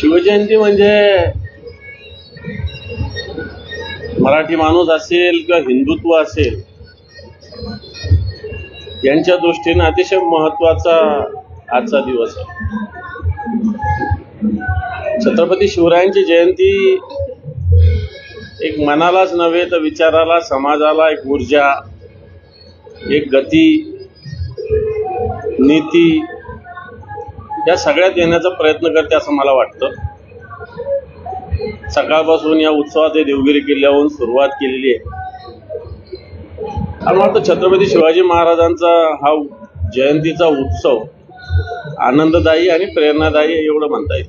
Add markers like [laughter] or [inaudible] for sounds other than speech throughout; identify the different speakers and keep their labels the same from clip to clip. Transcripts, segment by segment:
Speaker 1: शिवजयंती म्हणजे मराठी माणूस असेल किंवा हिंदुत्व असेल यांच्या दृष्टीने अतिशय महत्त्वाचा आजचा दिवस आहे. छत्रपती शिवरायांची जयंती एक मनालाच नव्हे तर विचाराला समाजाला एक ऊर्जा एक गती नीती या सगळ्यात येण्याचा प्रयत्न करते असं मला वाटतं. सकाळपासून या उत्सवात हे देवगिरी किल्ल्याहून सुरुवात केलेली आहे. मला वाटतं छत्रपती शिवाजी महाराजांचा हा जयंतीचा उत्सव आनंददायी आणि प्रेरणादायी एवढं म्हणता येईल.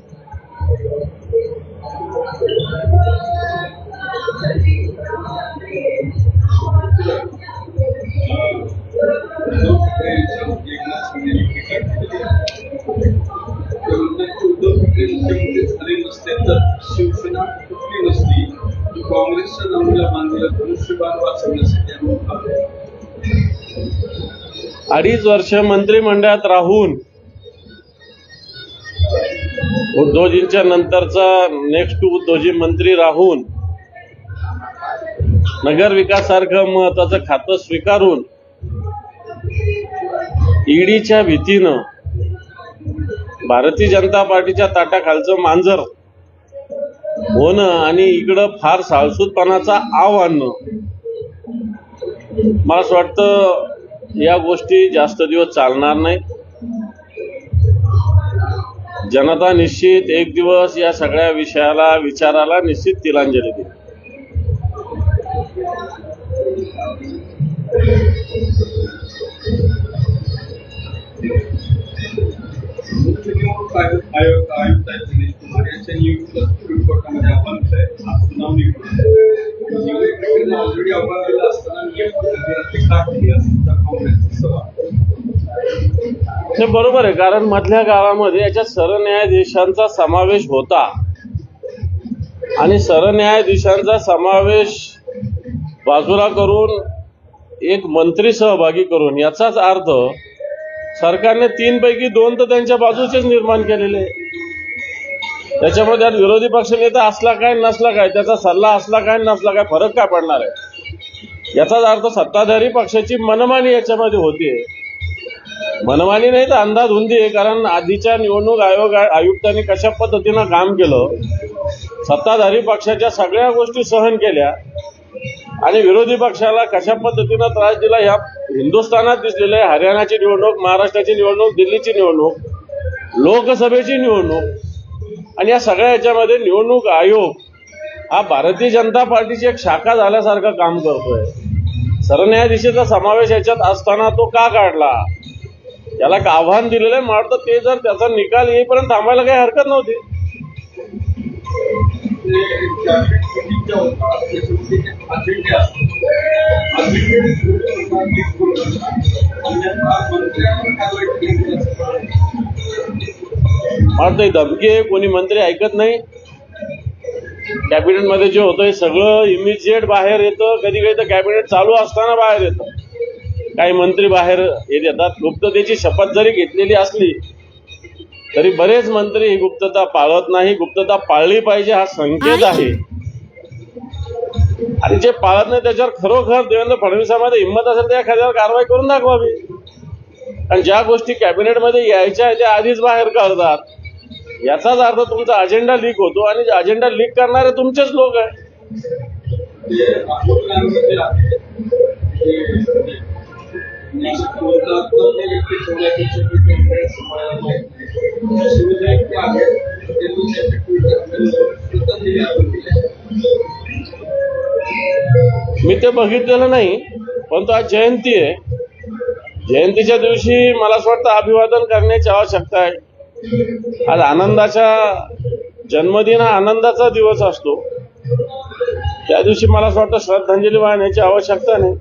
Speaker 2: वाचवण्यासाठी आम्ही
Speaker 1: अडीच वर्ष मंत्रिमंडळात राहून उद्धवजींच्या नंतरचा नेक्स्ट उद्धवजी मंत्री राहून नगर विकासासारखं महत्वाचं खातं स्वीकारून ईडीच्या भीतीनं भारतीय जनता पार्टीच्या ताटाखालचं मांजर होणं आणि इकडं फार साळसूदपणाचा आव आणणं मला असं वाटतं या गोष्टी जास्त दिवस चालणार नाही. जनता निश्चित एक दिवस या सगळ्या विषयाला विचाराला निश्चित तिलांजली देईल.
Speaker 2: मुख्य निवडणूक आयोग आयुक्त आहेत दिनेश कुमार यांच्या नियुक्तीला सुप्रीम कोर्टामध्ये आव्हान आहे. निवडणूक ऑलरेडी आव्हान दिलं असताना नियम का केली असं काँग्रेसचा सवाल
Speaker 1: हे बरोबर आहे कारण मधल्या काळामध्ये याच्यात सरन्यायाधीशांचा समावेश होता. आणि सरन्यायाधीशांचा समावेश बाजूला करून एक मंत्री सहभागी करून याचाच अर्थ सरकारने तीन पैकी दोन तर त्यांच्या बाजूचेच निर्माण केलेले आहे. त्याच्यामुळे त्यात विरोधी पक्षनेता असला काय नसला काय त्याचा सल्ला असला काय नसला काय फरक काय पडणार आहे याचाच अर्थ सत्ताधारी पक्षाची मनमानी याच्यामध्ये होतीये मनमानी नाही तर अंधाधुंदी आहे कारण आधीच्या निवडणूक आयोग आयुक्तांनी कशा पद्धतीनं काम केलं सत्ताधारी पक्षाच्या सगळ्या गोष्टी सहन केल्या आणि विरोधी पक्षाला कशा पद्धतीनं त्रास दिला ह्या हिंदुस्थानात दिसलेलं आहे हरियाणाची निवडणूक महाराष्ट्राची निवडणूक दिल्लीची निवडणूक लोकसभेची निवडणूक आणि या सगळ्या ह्याच्यामध्ये निवडणूक आयोग हा भारतीय जनता पार्टीची एक शाखा झाल्यासारखं काम करतोय. सरन्यायाधीशाचा समावेश याच्यात असताना तो का काढला? त्याला एक आव्हान दिलेलं आहे मला ते जर त्याचा निकाल येईपर्यंत थांबायला काही हरकत नव्हती. मला ही धमकी कोणी मंत्री ऐकत नाही. कॅबिनेटमध्ये जे होतं हे सगळं इमिजिएट बाहेर येतं. कधी कधी तर कॅबिनेट चालू असताना बाहेर येतं. काही मंत्री बाहेर येत येतात गुप्ततेची शपथ जरी घेतलेली असली तरी बरेच मंत्री ही गुप्तता पाळत नाही. गुप्तता पाळली पाहिजे हा संकेत आहे. आणि जे पाळत नाही त्याच्यावर खरोखर देवेंद्र फडणवीसांमध्ये हिंमत असेल तर एखाद्यावर कारवाई करून दाखवावी आणि ज्या गोष्टी कॅबिनेटमध्ये यायच्या आहे त्या आधीच बाहेर काढतात. याचाच अर्थ तुमचा अजेंडा लीक होतो आणि अजेंडा लीक करणारे तुमचेच लोक आहे. मी ते बघितलेलं नाही पण तो आज जयंती आहे. जयंतीच्या दिवशी मला असं वाटतं अभिवादन करण्याची आवश्यकता आहे. आज आनंदाच्या जन्मदिन हा आनंदाचा दिवस असतो. त्या दिवशी मला असं वाटतं श्रद्धांजली वाहण्याची आवश्यकता नाही.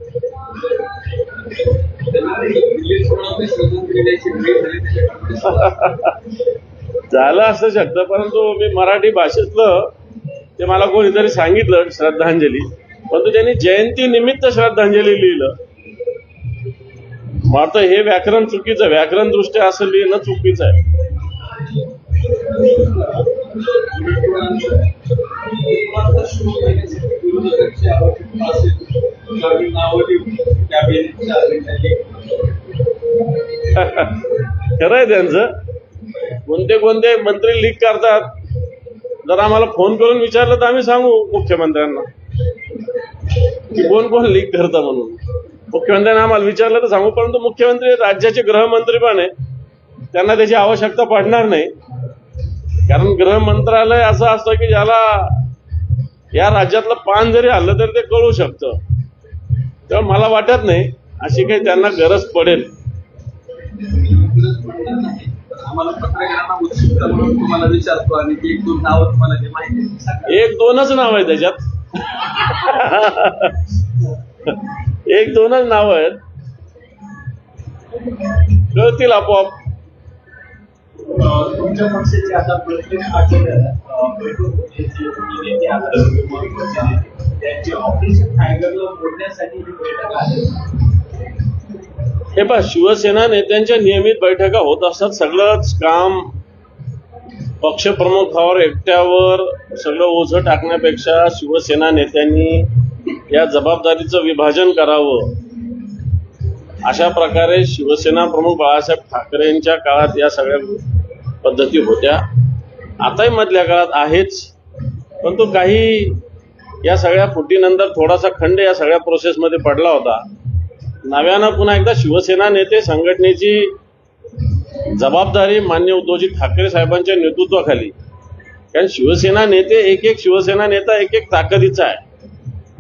Speaker 1: [laughs] झालं असं शकतं परंतु मी मराठी भाषेतलं ते मला कोणीतरी सांगितलं श्रद्धांजली. परंतु त्यांनी जयंती निमित्त श्रद्धांजली लिहिलं मग आता हे व्याकरण चुकीचं व्याकरण दृष्ट्या असं लिहिणं चुकीचं आहे.
Speaker 2: खरंय
Speaker 1: खरं आहे त्यांचं. कोणते कोणते मंत्री लीक करतात जर आम्हाला फोन करून विचारलं तर आम्ही सांगू मुख्यमंत्र्यांना. की कोण कोण लीक करतं म्हणून? मुख्यमंत्र्यांना आम्हाला विचारलं तर सांगू परंतु मुख्यमंत्री राज्याचे गृहमंत्री पण आहे. त्यांना त्याची आवश्यकता पडणार नाही. कारण गृह मंत्रालय असं असतं की ज्याला या राज्यातलं पान जरी हल्लं तरी ते कळू शकतं. तेव्हा मला वाटत नाही अशी काही त्यांना गरज पडेल.
Speaker 2: एक
Speaker 1: दोनच नाव आहे त्याच्यात. [laughs] एक दोनच नाव आहेत. कळतील आपोआप.
Speaker 3: तुमच्या पक्षाची आता प्रत्येक त्यांची ऑपरेशन टायगरला मोडण्यासाठी ही बैठक आहे.
Speaker 1: हे पहा शिवसेना नेत्यांच्या नियमित बैठका होत असतात. सगळंच काम पक्षप्रमुखावर एकट्यावर सगळं ओझं टाकण्यापेक्षा शिवसेना नेत्यांनी या जबाबदारीचं विभाजन करावं. अशा प्रकारे शिवसेना प्रमुख बाळासाहेब ठाकरेंच्या काळात या सगळ्या पद्धती होत्या. आताही मधल्या काळात आहेच. परंतु काही या सगळ्या फुटीनंतर थोडासा खंड या सगळ्या प्रोसेसमध्ये पडला होता. नव्यानं पुन्हा एकदा शिवसेना नेते संघटनेची जबाबदारी मान्य उद्धवजी ठाकरे साहेबांच्या नेतृत्वाखाली. कारण शिवसेना नेते एक एक शिवसेना नेता एक एक ताकदीचा आहे.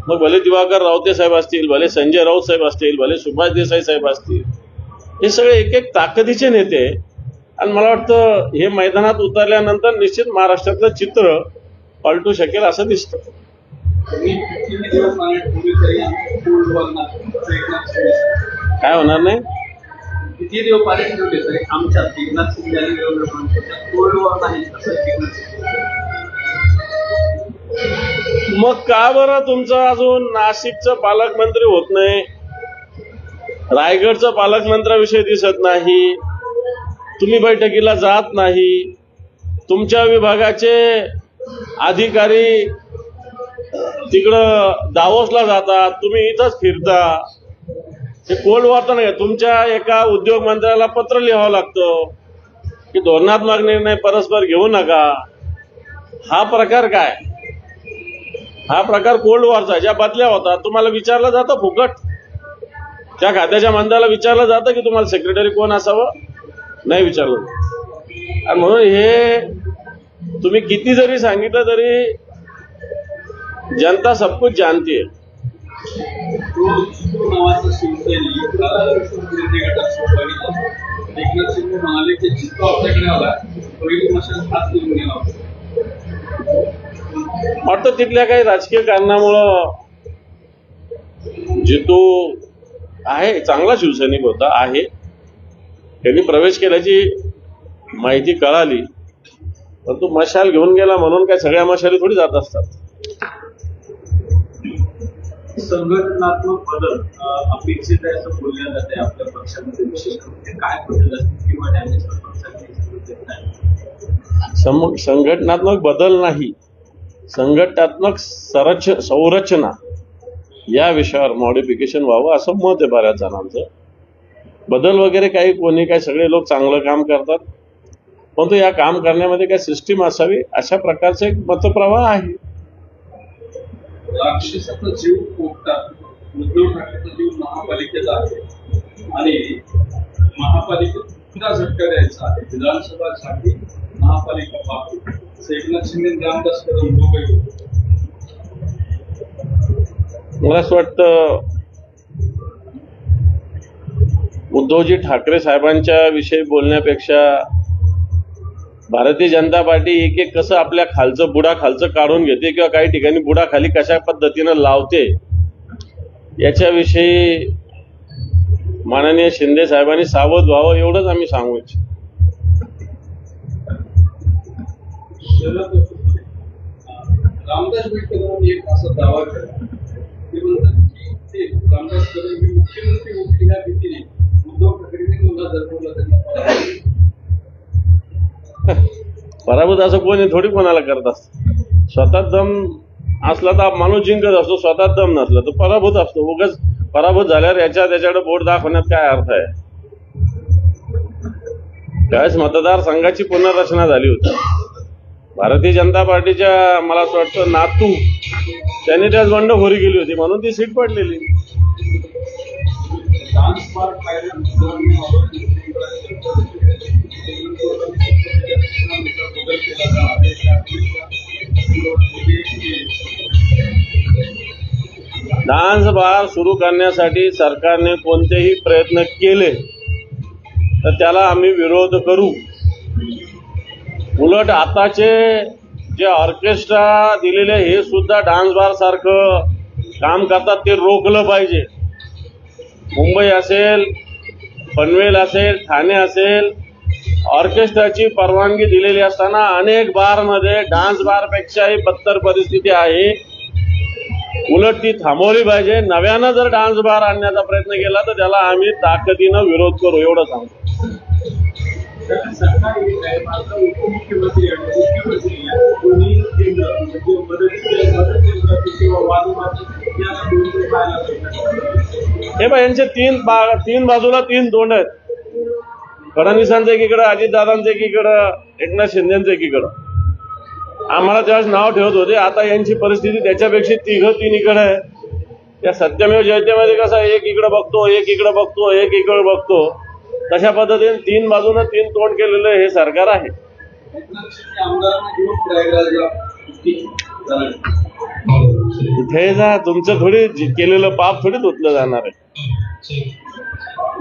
Speaker 1: मग भले दिवाकर रावते साहेब असतील भले संजय राऊत साहेब असतील भले सुभाष देसाई साहेब असतील हे सगळे एक एक ताकदीचे नेते आणि मला वाटतं हे मैदानात उतरल्यानंतर निश्चित महाराष्ट्रातलं चित्र पलटू शकेल असं दिसतं. काय होणार नाही?
Speaker 2: किती देव पाण्यात ठेवले तरी आमच्या एकनाथ सिंग यांनी देवेंद्र फडणवीस कोल्ड नाही असं एकनाथ शिंदे
Speaker 1: मग का बरं तुमचं अजून नाशिकचं पालकमंत्री होत नाही? रायगडचं पालकमंत्र्याविषयी दिसत नाही. तुम्ही बैठकीला जात नाही. तुमच्या विभागाचे अधिकारी तिकडं दावोसला जातात. तुम्ही इथंच फिरता. हे कोल्ड वॉर तर नाही. तुमच्या एका उद्योग मंत्र्याला पत्र लिहावं लागतं. की धोरणात्मक निर्णय परस्पर घेऊ नका. हा प्रकार काय? हा प्रकार कोल्ड वॉरचा ज्या बदल्या होतात तुम्हाला विचारलं जातं फुकट. त्या खात्याच्या मंत्र्याला विचारलं जातं की तुम्हाला सेक्रेटरी कोण असावं? नाही विचारलं आणि म्हणून हे तुम्ही किती जरी सांगितलं तरी जनता सब कुछ जानती है
Speaker 2: एकनाथ शिंदे म्हणाले की जितका आपल्याकडे आला पहिली मशाल करून गेला होता
Speaker 1: वाटतं तिथल्या काही राजकीय कारणामुळं जितू आहे चांगला शिवसैनिक होता आहे. त्यांनी प्रवेश केल्याची माहिती कळाली. परंतु मशाल घेऊन गेला म्हणून काय सगळ्या मशाली थोडी जात असतात.
Speaker 3: संघटनात्मक बदल अपेक्षित आहे असं बोलल्या जात आहे आपल्या पक्षामध्ये विशेष करून काय बदल असतील किंवा डॅमेज
Speaker 1: संघटनात्मक बदल नाही संघटनात्मक संरच संरचना या विषयावर मॉडिफिकेशन व्हावं असं मत आहे बऱ्याच जणांचं. बदल वगैरे काही कोणी काही सगळे लोक चांगलं काम करतात परंतु या काम करण्यामध्ये काही सिस्टीम असावी अशा प्रकारचं एक मतप्रवाह आहे.
Speaker 2: राक्षसाचा जीव पोखतात उद्धव ठाकरेचा जीव महापालिकेला आहे. आणि महापालिकेत पुन्हा झटका द्यायचा आहे. विधानसभासाठी महापालिका पाहू. एकनाथ शिंदे रामदास कदम दोघंही
Speaker 1: मला असं वाटतं उद्धवजी ठाकरे साहेबांच्या विषयी बोलण्यापेक्षा भारतीय जनता पार्टी एक एक कसं आपल्या खालचं बुडा खालचं काढून घेते किंवा काही ठिकाणी बुडा खाली कशा पद्धतीनं लावते याच्याविषयी माननीय शिंदे साहेबांनी सावध व्हावं एवढंच आम्ही सांगू इच्छितो.
Speaker 2: रामदास एक असा दावा केला. ते म्हणतात की ते रामदास कदम हे मुख्यमंत्री होतील या भीतीने उद्धव ठाकरेंनी त्यांना
Speaker 1: पराभूत असं कोणी थोडी कोणाला करत असत. स्वतः दम असला तर माणूस जिंकत असतो स्वतः दम नसला तर पराभूत असतो. उगाच पराभूत झाल्यावर याच्या त्याच्याकडे बोट दाखवण्यात काय अर्थ आहे? त्यावेळेस मतदारसंघाची पुनर्रचना झाली होती. भारतीय जनता पार्टीच्या मला असं वाटतं नातू त्यांनी त्याच बंडखोरी केली होती. म्हणून ती सीट पडलेली.
Speaker 2: डान्स बार आदेश
Speaker 1: सुरू करण्यासाठी सरकारने कोणतेही प्रयत्न केले तर त्याला आम्ही विरोध करू. उलट आताचे जे ऑर्केस्ट्रा दिलेले हे सुद्धा डान्स बार सारखं काम करतात ते रोखलं पाहिजे. मुंबई असेल पनवेल असेल ठाणे असेल ऑर्केस्ट्राची परवानगी दिलेली असताना अनेक बारमध्ये डान्स बारपेक्षाही बत्तर परिस्थिती आहे. उलट ती थांबवली पाहिजे. नव्यानं जर डान्स बार आणण्याचा प्रयत्न केला तर त्याला आम्ही ताकदीनं विरोध करू एवढं सांगतो. हे बघ यांचे तीन बा तीन बाजूला तीन तोंड आहेत. फडणवीसांचं एकीकडं अजितदादांचं एकीकडं एकनाथ शिंदेचं एकीकडं. आम्हाला त्यावेळेस नाव ठेवत होते. आता यांची परिस्थिती त्याच्यापेक्षा तिघं तीन इकडं आहे. त्या सत्यमेव जयतेमध्ये कसं आहे, एक इकडं बघतो एक इकडं बघतो एक इकडं बघतो. तशा पद्धतीने तीन बाजूनं तीन तोंड केलेलं हे सरकार आहे. कुठे जा तुमचं थोडी केलेलं पाप थोडी धुतलं जाणार आहे.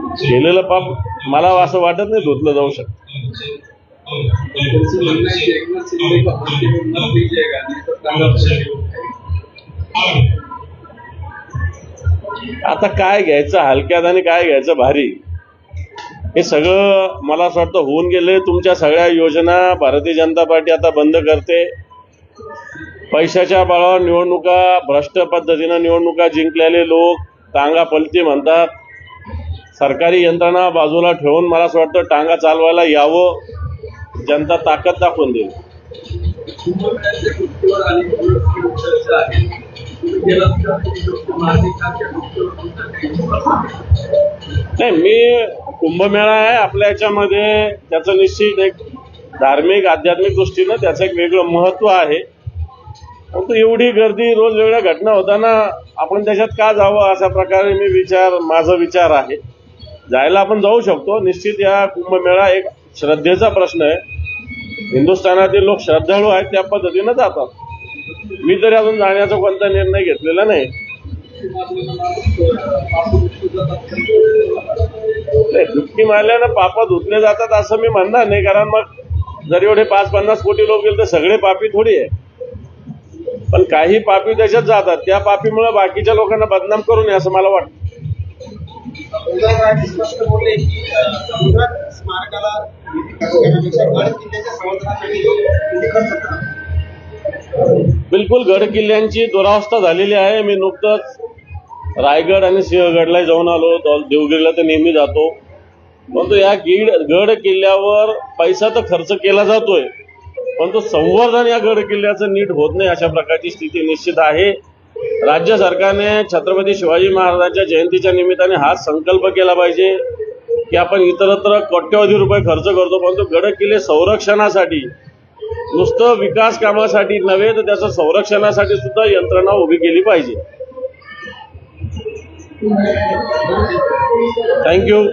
Speaker 1: केलेलं पाप मला असं वाटत नाही धुतलं जाऊ शकत. आता काय घ्यायचं? हलक्यात आणि काय घ्यायचं? भारी. हे सगळं मला असं वाटतं होऊन गेले तुमच्या सगळ्या योजना भारतीय जनता पार्टी आता बंद करते. पैशाच्या बळावर निवडणुका भ्रष्ट पद्धतीनं निवडणुका जिंकलेले लोक तांगा पलती म्हणतात. सरकारी यंत्रणा बाजूला ठेवून मला असं वाटतं टांगा चालवायला यावं. जनता ताकद दाखवून देईल. नाही मी कुंभमेळा आहे आपल्या याच्यामध्ये त्याचं निश्चित एक धार्मिक आध्यात्मिक दृष्टीनं त्याचं एक वेगळं महत्त्व आहे. परंतु एवढी गर्दी रोज वेगळ्या घटना होताना आपण त्याच्यात का जावं अशा प्रकारे मी विचार माझा विचार आहे. जायला आपण जाऊ शकतो. निश्चित या कुंभमेळा एक श्रद्धेचा प्रश्न आहे. हिंदुस्थानातील लोक श्रद्धाळू आहेत त्या पद्धतीनं जातात. मी तरी अजून जाण्याचा कोणता निर्णय घेतलेला नाही. नाही मारल्यानं पाप धुतले जातात असं मी म्हणणार नाही कारण मग जर एवढे पाच पन्नास कोटी लोक गेले तर सगळे पापी थोडी आहे. पण काही पापी त्याच्यात जातात. त्या पापीमुळे बाकीच्या लोकांना बदनाम करू नये असं मला वाटतं.
Speaker 3: स्पष्ट बोलले की गुजरात स्मारकाला गड किल्ल्याच्या
Speaker 1: बिलकुल गड किल्ल्यांची दुरावस्था झालेली आहे. मी नुकतंच रायगड आणि सिंहगडला जाऊन आलो. देवगिरीला तर नेहमी जातो. परंतु या गीड गड किल्ल्यावर पैसा तर खर्च केला जातोय. परंतु संवर्धन या गड किल्ल्याचं नीट होत नाही अशा प्रकारची स्थिती निश्चित आहे. राज्य सरकारने छत्रपती शिवाजी महाराजांच्या जयंतीच्या निमित्ताने हा संकल्प केला पाहिजे की आपण इतरत्र कोट्यवधी रुपये खर्च करतो परंतु गड किल्ले संरक्षणासाठी नुसतं विकास कामासाठी नव्हे तर त्याचं संरक्षणासाठी सुद्धा यंत्रणा उभी केली पाहिजे. थँक्यू